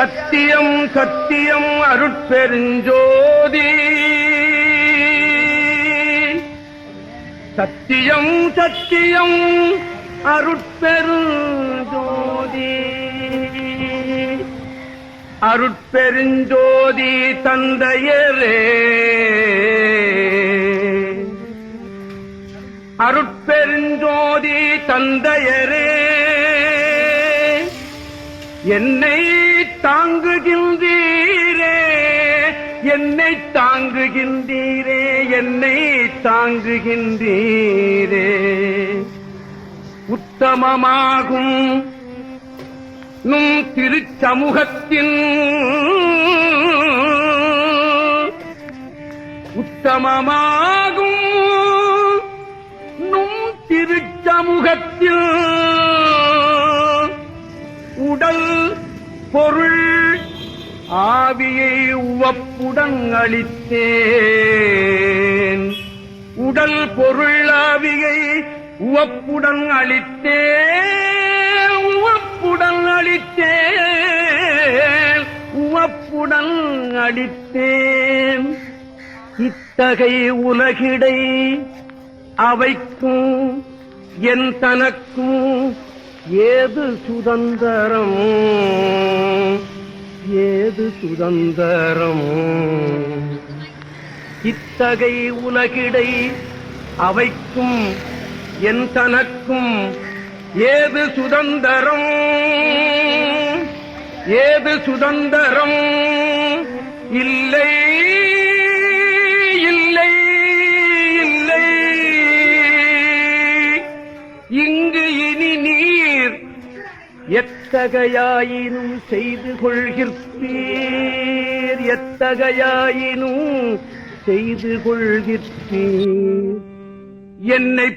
சத்தியம் சத்தியம் அருட்பெருஞ்சோதி. சத்தியம் சத்தியம் அருட்பெருஞ்சோதி. அருட்பெருஞ்சோதி தந்தையரே. அருட்பெருஞ்சோதி தந்தையரே. என்னை தாங்குகின்றீரே. என்னை தாங்குகின்றீரே என்னை தாங்குகின்றீரே. உத்தமமாகும் நும் திருச்சமூகத்தின் உத்தமமாகும் நும் திருச்சமூகத்தில் பொருள் ஆவியை உவப்புடன் அளித்தேன். உடல் பொருள் ஆவியை உவப்புடன் அளித்தேன். உவப்புடன் அளித்தேன். உவப்புடன் அளித்தேன். இத்தகை உலகிடை அவைக்கும் என் தனக்கும் ஏது சுதந்திரம்? ஏது சுதந்திரம்? இத்தகை உலகிடை அவைக்கும் என் தனக்கும் ஏது சுதந்திரம்? ஏது சுதந்திரம்? இல்லை. எத்தகையாயினும் செய்து கொள்கிறீர் எத்தகையாயினும் செய்து கொள்கிற்பீர் என்னை